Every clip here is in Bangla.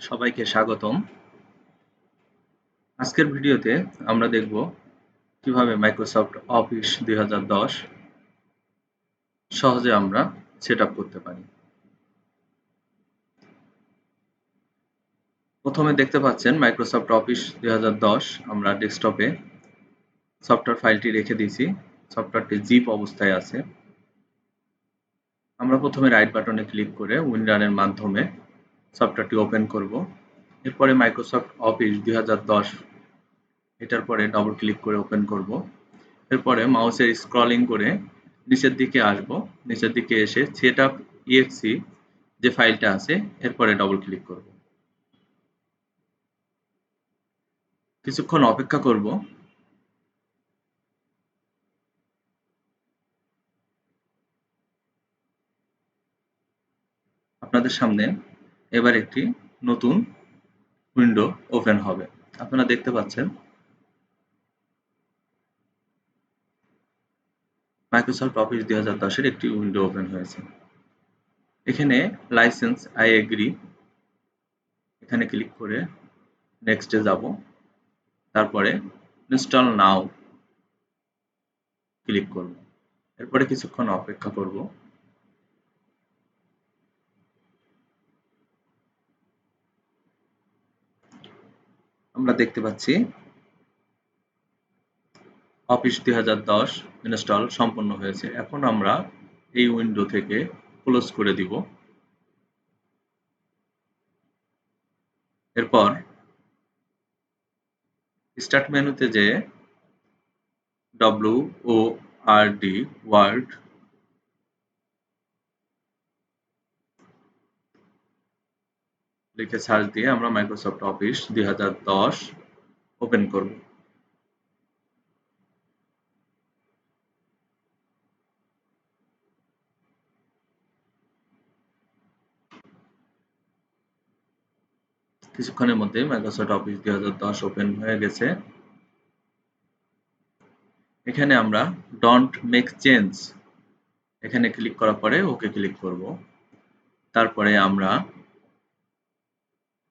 সবাইকে স্বাগতম। আজকের ভিডিওতে আমরা দেখব কীভাবে মাইক্রোসফট অফিস দুই হাজার দশ সহজে আমরা সেট করতে পারি। প্রথমে দেখতে পাচ্ছেন মাইক্রোসফট অফিস দুই হাজার দশ আমরা ডেস্কটপে সফটওয়্যার ফাইলটি রেখে দিয়েছি। সফটওয়্যারটি জিপ অবস্থায় আছে। আমরা প্রথমে রাইট বাটনে ক্লিক করে উইন্ডারের মাধ্যমে সফটওয়্যারটি ওপেন করব। এরপরে মাইক্রোসফট অফিস দু হাজার দশ, এটার পরে ডবল ক্লিক করে ওপেন করব। এরপরে মাউসের স্ক্রলিং করে নিচের দিকে আসব। নিচের দিকে এসে সেট আপ ইএফসি যে ফাইলটা আছে, এরপরে ডবল ক্লিক করব। কিছুক্ষণ অপেক্ষা করব। আপনাদের সামনে এবার একটি নতুন উইন্ডো ওপেন হবে। আপনারা দেখতে পাচ্ছেন মাইক্রোসফট অফিস দুই হাজার দশের একটি উইন্ডো ওপেন হয়েছে। এখানে লাইসেন্স আই এগ্রি এখানে ক্লিক করে নেক্সটে যাব। তারপরে ইনস্টল নাও ক্লিক করব। এরপরে কিছুক্ষণ অপেক্ষা করব। আমরা দেখতে পাচ্ছি। অফিস দুই হাজার দশ ইনস্টল সম্পন্ন হয়েছে। এখন আমরা এই উইন্ডো থেকে ক্লোজ করে দিব। এরপর স্টার্ট মেনুতে যে W O R D word লিখে সার্চ দিয়ে আমরা মাইক্রোসফট অফিস দুই হাজার দশ ওপেন করব। কিছুক্ষণের মধ্যে মাইক্রোসফট অফিস দুই হাজার দশ ওপেন হয়ে গেছে। এখানে আমরা ডন্ট মেক চেঞ্জ এখানে ক্লিক করার পরে ওকে ক্লিক করব। তারপরে আমরা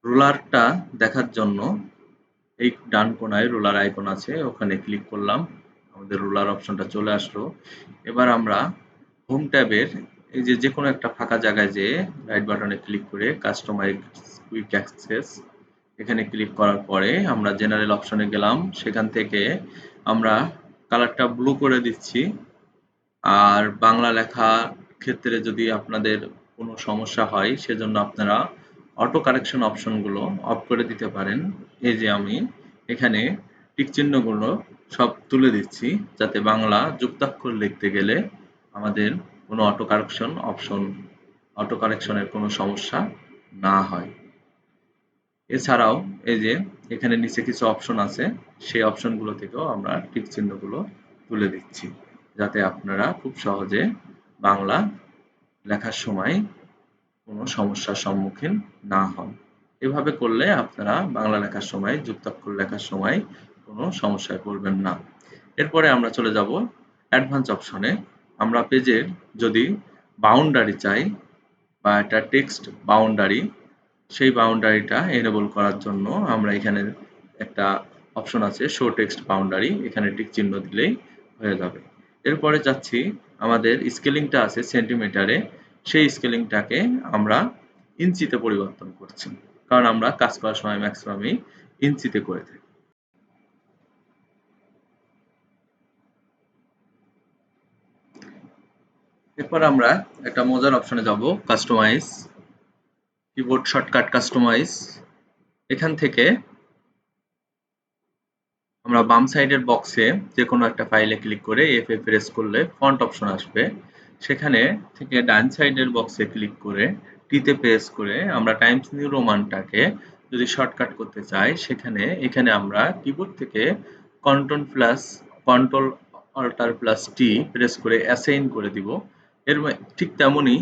রোলারটা দেখার জন্য এই ডান কোনায় রোলার আইকন আছে, ওখানে ক্লিক করলাম, আমাদের রোলার অপশনটা চলে আসলো। এবার আমরা হোম ট্যাবের এই যে যে কোনো একটা ফাঁকা জায়গায় যে রাইট বাটনে ক্লিক করে কাস্টমাইজ কুইক অ্যাক্সেস এখানে ক্লিক করার পরে আমরা জেনারেল অপশনে গেলাম, সেখান থেকে আমরা কালারটা ব্লু করে দিচ্ছি। আর বাংলা লেখা ক্ষেত্রে যদি আপনাদের কোনো সমস্যা হয়, সেজন্য আপনারা অটো কারেকশন অপশনগুলো অফ করে দিতে পারেন। এই যে আমি এখানে টিক চিহ্নগুলো সব তুলে দিচ্ছি, যাতে বাংলা যুক্তাক্ষর লিখতে গেলে আমাদের কোনো অটো কারেকশন অপশন অটো কারেকশনের কোনো সমস্যা না হয়। এছাড়াও এই যে এখানে নিচে কিছু অপশন আছে, সেই অপশনগুলো থেকেও আমরা টিক চিহ্নগুলো তুলে দিচ্ছি, যাতে আপনারা খুব সহজে বাংলা লেখার সময় কোনো সমস্যার সম্মুখীন না হন। এভাবে করলে আপনারা বাংলা লেখার সময়, যুক্তাক্ষর লেখার সময় কোনো সমস্যায় পড়বেন না। এরপরে আমরা চলে যাব অ্যাডভান্স অপশনে। আমরা পেজের যদি বাউন্ডারি চাই বা একটা টেক্সট বাউন্ডারি, সেই বাউন্ডারিটা এনেবল করার জন্য আমরা এখানে একটা অপশন আছে শো টেক্সট বাউন্ডারি এখানে টিক চিহ্ন দিলেই হয়ে যাবে। এরপরে যাচ্ছি, আমাদের স্কেলিংটা আছে সেন্টিমিটারে। সেই স্কেলিংটাকে আমরা ইঞ্চিতে পরিবর্তন করছি, কারণ আমরা কাজ করার সময় ম্যাক্সিমামই ইঞ্চিতে করে থাকি। এরপর আমরা একটা মজার অপশনে যাব কাস্টমাইজ কিবোর্ড শর্টকাট কাস্টমাইজ এখান থেকে আমরা বাম সাইডের বক্সে যে কোনো একটা ফাইলে ক্লিক করে এফ প্রেস করলে ফন্ট অপশন আসবে। সেখানে থেকে ডান সাইডের বক্সে ক্লিক করে টিতে প্রেস করে আমরা টাইমস নিউ রোমানটাকে যদি শর্টকাট করতে চাই, সেখানে, এখানে আমরা কিবোর্ড থেকে control plus control alt plus T press করে অ্যাসাইন করে দিব। এর ঠিক তেমনই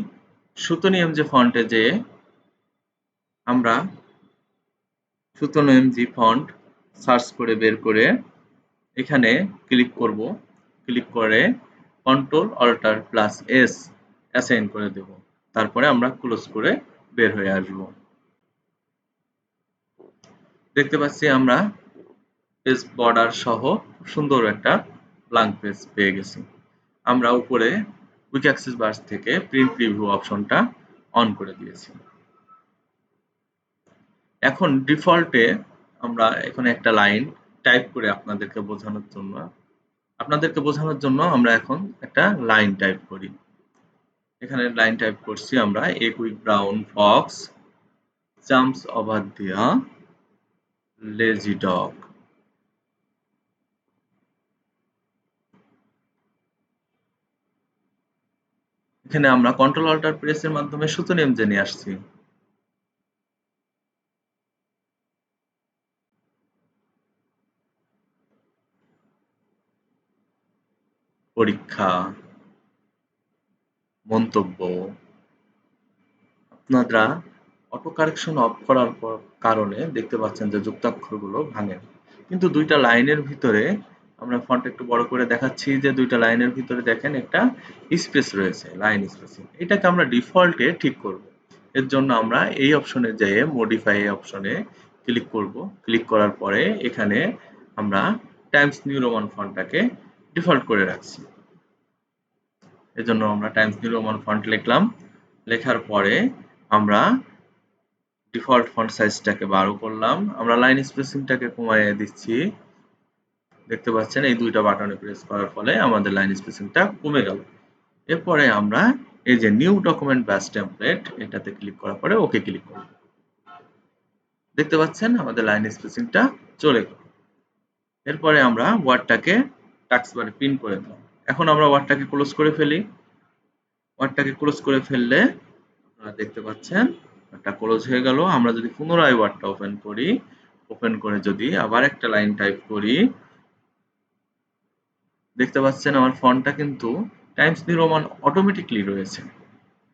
সুতনি যে ফন্টে যে আমরা সুতন এমজি ফন্ট সার্চ করে বের করে এখানে ক্লিক করব। ক্লিক করে control alt plus S assign করে দেব। তারপরে আমরা ক্লোজ করে বের হয়ে আসব। দেখতে পাচ্ছি আমরা পেজ বর্ডার সহ সুন্দর একটা ব্লাঙ্ক পেজ পেয়ে গেছি। আমরা উপরে কুইক অ্যাক্সেস বার্স থেকে প্রিন্ট প্রিভিউ অপশনটা অন করে দিয়েছি। এখন ডিফল্টে আমরা এখানে একটা লাইন টাইপ করে আপনাদেরকে বোঝানোর জন্য আপনাদেরকে বোঝানোর জন্য আমরা এখন একটা লাইন টাইপ করি। এখানে লাইন টাইপ করছি আমরা a quick brown fox, jumps over the, lazy dog. এখানে আমরা কন্ট্রোল অল্টার প্রেসের মাধ্যমে সূত্র নেম জেনে আসছি। পরীক্ষা, মন্তব্য, আপনারা অটো কারেকশন অফ করার কারণে দেখতে পাচ্ছেন যে যুক্তাক্ষরগুলো ভাঙে। কিন্তু দুইটা লাইনের ভিতরে আমরা ফন্ট একটু বড় করে দেখাচ্ছি যে দুইটা লাইনের ভিতরে দেখেন একটা স্পেস রয়েছে লাইন স্পেসিং এটাকে আমরা ডিফল্টে ঠিক করব। এর জন্য আমরা এই অপশনে যেয়ে মডিফাই অপশনে ক্লিক করব। ক্লিক করার পরে এখানে আমরা টাইমস নিউ রোমান ফন্টটাকে ডিফল্ট করে রাখছি। এজন্য আমরা টাইমস নিউ রোমান ফন্ট লিখলাম। লেখার পরে আমরা ডিফল্ট ফন্ট সাইজটাকে বারো করলাম। আমরা লাইন স্পেসিংটাকে কমাইয়ে দিচ্ছি। দেখতে পাচ্ছেন, এই দুইটা বাটনে প্রেস করার ফলে আমাদের লাইন স্পেসিংটা কমে গেল। এরপরে আমরা এই যে নিউ ডকুমেন্ট ব্যাস টেমপ্লেট এটাতে ক্লিক করার পরে ওকে ক্লিক করব। দেখতে পাচ্ছেন, আমাদের লাইন স্পেসিংটা চলে গেল। এরপরে আমরা ওয়ার্ডটাকে টাক্স পিন করে দিলাম। এখন আমরা ওয়ার্ডটাকে ক্লোজ করে ফেলি। ওয়ার্ডটাকে ক্লোজ করে ফেললে আপনারা দেখতে পাচ্ছেন, ওয়ার্ডটা ক্লোজ হয়ে গেল। আমরা যদি পুনরায় ওয়ার্ডটা ওপেন করি ওপেন করে যদি আবার একটা লাইন টাইপ করি, দেখতে পাচ্ছেন আমার ফন্টটা কিন্তু টাইমস নিউ রোমান অটোমেটিকলি রয়েছে।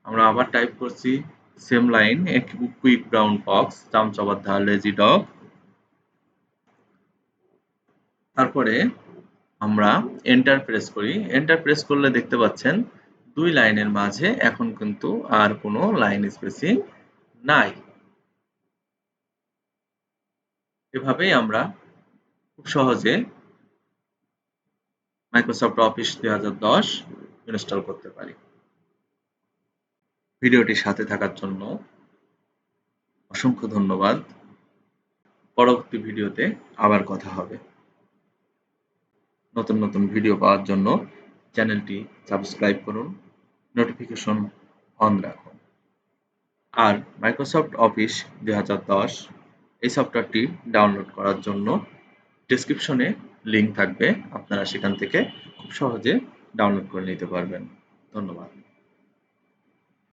আমরা আবার টাইপ করছি সেম লাইন এক কুইক ব্রাউন বক্স ফক্স চামচাবাদ্ধা লেজি ডগ তারপরে আমরা এন্টার প্রেস করি। এন্টার প্রেস করলে দেখতে পাচ্ছেন দুই লাইনের মাঝে এখন কিন্তু আর কোনো লাইন স্পেসিং নাই। এভাবেই আমরা খুব সহজে মাইক্রোসফট অফিস দু হাজার দশ ইনস্টল করতে পারি। ভিডিওটির সাথে থাকার জন্য অসংখ্য ধন্যবাদ। পরবর্তী ভিডিওতে আবার কথা হবে। নতুন নতুন ভিডিও পাওয়ার জন্য চ্যানেলটি সাবস্ক্রাইব করুন নোটিফিকেশন অন রাখুন। আর মাইক্রোসফট অফিস দু হাজার দশ এই সফটওয়্যারটি ডাউনলোড করার জন্য ডিসক্রিপশনে লিঙ্ক থাকবে, আপনারা সেখান থেকে খুব সহজে ডাউনলোড করে নিতে পারবেন। ধন্যবাদ।